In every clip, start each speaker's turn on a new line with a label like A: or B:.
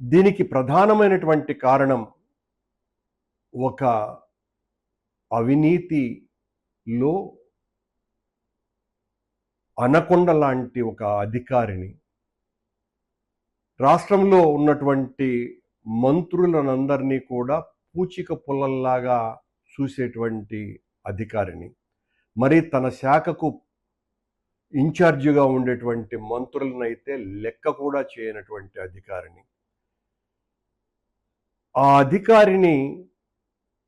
A: దీనికి ప్రధానమైనటువంటి కారణం ఒక అవినీతిలో అనకొండ లాంటి ఒక అధికారిని. రాష్ట్రంలో ఉన్నటువంటి మంత్రులనందరినీ కూడా పూచిక పుల్లల్లాగా చూసేటువంటి అధికారిని. మరి తన శాఖకు ఇన్ఛార్జిగా ఉండేటువంటి మంత్రులనైతే లెక్క కూడా చేయనటువంటి అధికారిని. ఆ అధికారిని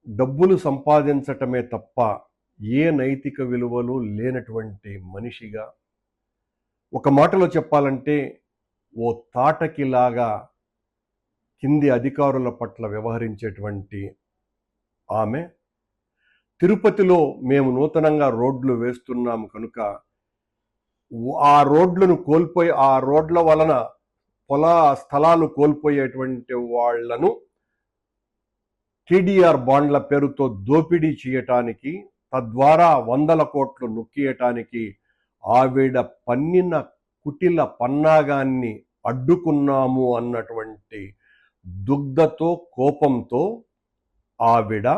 A: డబ్బులు సంపాదించటమే తప్ప ఏ నైతిక విలువలు లేనటువంటి మనిషిగా ఒక మాటలో చెప్పాలంటే ఓ తాటకిలాగా కింది అధికారుల పట్ల వ్యవహరించేటువంటి ఆమె. తిరుపతిలో మేము నూతనంగా రోడ్లు వేస్తున్నాము కనుక ఆ రోడ్లను కోల్పోయి ఆ రోడ్ల వలన పొలా స్థలాలు కోల్పోయేటువంటి వాళ్ళను టీడీఆర్ బాండ్ల పేరుతో దోపిడీ చేయటానికి తద్వారా వందల కోట్లు నొక్కియటానికి ఆవిడ పన్నిన కుటిల పన్నాగాన్ని అడ్డుకున్నాము అన్నటువంటి దుగ్ధతో కోపంతో ఆవిడ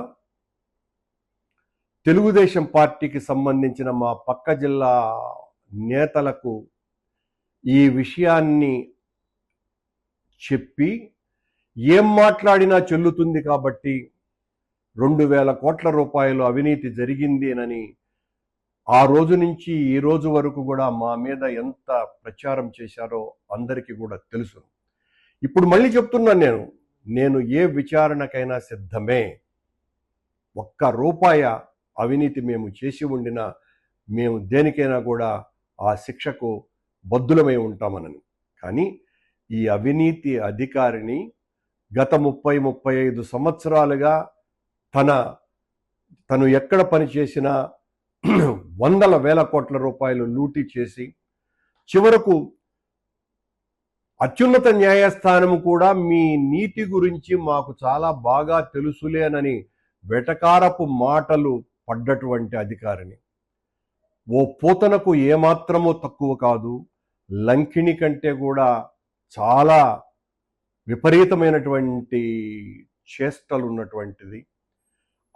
A: తెలుగుదేశం పార్టీకి సంబంధించిన మా పక్క జిల్లా నేతలకు ఈ విషయాన్ని చెప్పి ఏం మాట్లాడినా చెల్లుతుంది కాబట్టి రెండు వేల కోట్ల రూపాయలు అవినీతి జరిగిందేనని ఆ రోజు నుంచి ఈ రోజు వరకు కూడా మా మీద ఎంత ప్రచారం చేశారో అందరికీ కూడా తెలుసు. ఇప్పుడు మళ్ళీ చెప్తున్నాను నేను నేను ఏ విచారణకైనా సిద్ధమే. ఒక్క రూపాయ అవినీతి మేము చేసి ఉండినా మేము దేనికైనా కూడా ఆ శిక్షకు బద్దులమై ఉంటామనని. కానీ ఈ అవినీతి అధికారిని గత ముప్పై ముప్పై ఐదు సంవత్సరాలుగా తన తను ఎక్కడ పని చేసినా వందల వేల కోట్ల రూపాయలు లూటీ చేసి చివరకు అత్యున్నత న్యాయస్థానం కూడా మీ నీతి గురించి మాకు చాలా బాగా తెలుసులేనని వెటకారపు మాటలు పడ్డటువంటి అధికారిని. ఓ పూతనకు ఏమాత్రమో తక్కువ కాదు లంకిణి కంటే కూడా చాలా విపరీతమైనటువంటి చేష్టలు ఉన్నటువంటిది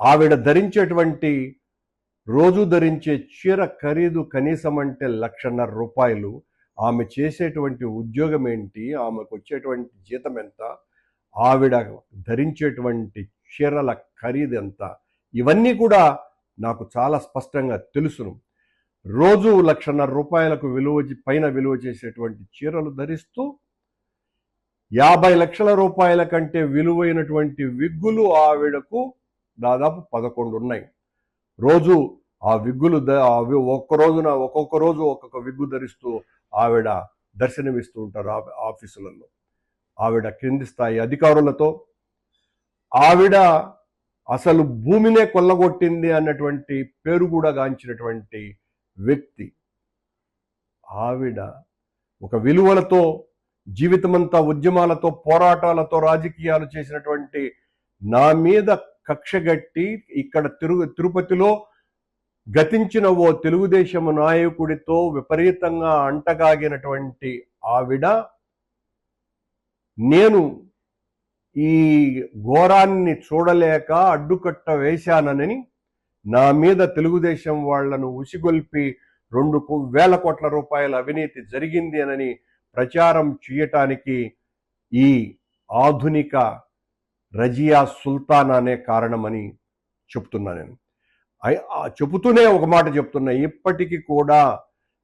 A: ఆవిడ ధరించేటువంటి రోజు ధరించే చీర ఖరీదు కనీసం అంటే లక్షన్నర రూపాయలు. ఆమె చేసేటువంటి ఉద్యోగం ఏంటి ఆమెకు వచ్చేటువంటి జీతం ఎంత ఆవిడ ధరించేటువంటి చీరల ఖరీదు ఎంత ఇవన్నీ కూడా నాకు చాలా స్పష్టంగా తెలుసును. రోజు లక్షన్నర రూపాయలకు విలువ పైన విలువ చేసేటువంటి చీరలు ధరిస్తూ యాభై లక్షల రూపాయల కంటే విలువైనటువంటి విగ్గులు ఆవిడకు దాదాపు పదకొండు ఉన్నాయి రోజు ఆ విగ్గులు ద ఆ ఒక్క రోజున ఒక్కొక్క రోజు ఒక్కొక్క విగ్గు ధరిస్తూ ఆవిడ దర్శనమిస్తూ ఉంటారు ఆ- ఆఫీసులలో. ఆవిడ క్రింది స్థాయి అధికారులతో ఆవిడ అసలు భూమినే కొల్లగొట్టింది అన్నటువంటి పేరు కూడా గాంచినటువంటి వ్యక్తి. ఆవిడ ఒక విలువలతో జీవితమంతా ఉద్యమాలతో పోరాటాలతో రాజకీయాలు చేసినటువంటి నా మీద కక్షగట్టి ఇక్కడ తిరుగు తిరుపతిలో గతించిన ఓ తెలుగుదేశం నాయకుడితో విపరీతంగా అంటగాగినటువంటి ఆవిడ నేను ఈ ఘోరాన్ని చూడలేక అడ్డుకట్ట వేశానని నా మీద తెలుగుదేశం వాళ్ళను ఉసిగొల్పి రెండు వేల కోట్ల రూపాయల అవినీతి జరిగింది అని ప్రచారం చేయటానికి ఈ ఆధునిక రజియా సుల్తాన్ అనే కారణమని చెప్తున్నా నేను. చెబుతూనే ఒక మాట చెప్తున్నా ఇప్పటికీ కూడా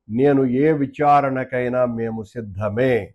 A: నేను ఏ విచారణకైనా మేము సిద్ధమే.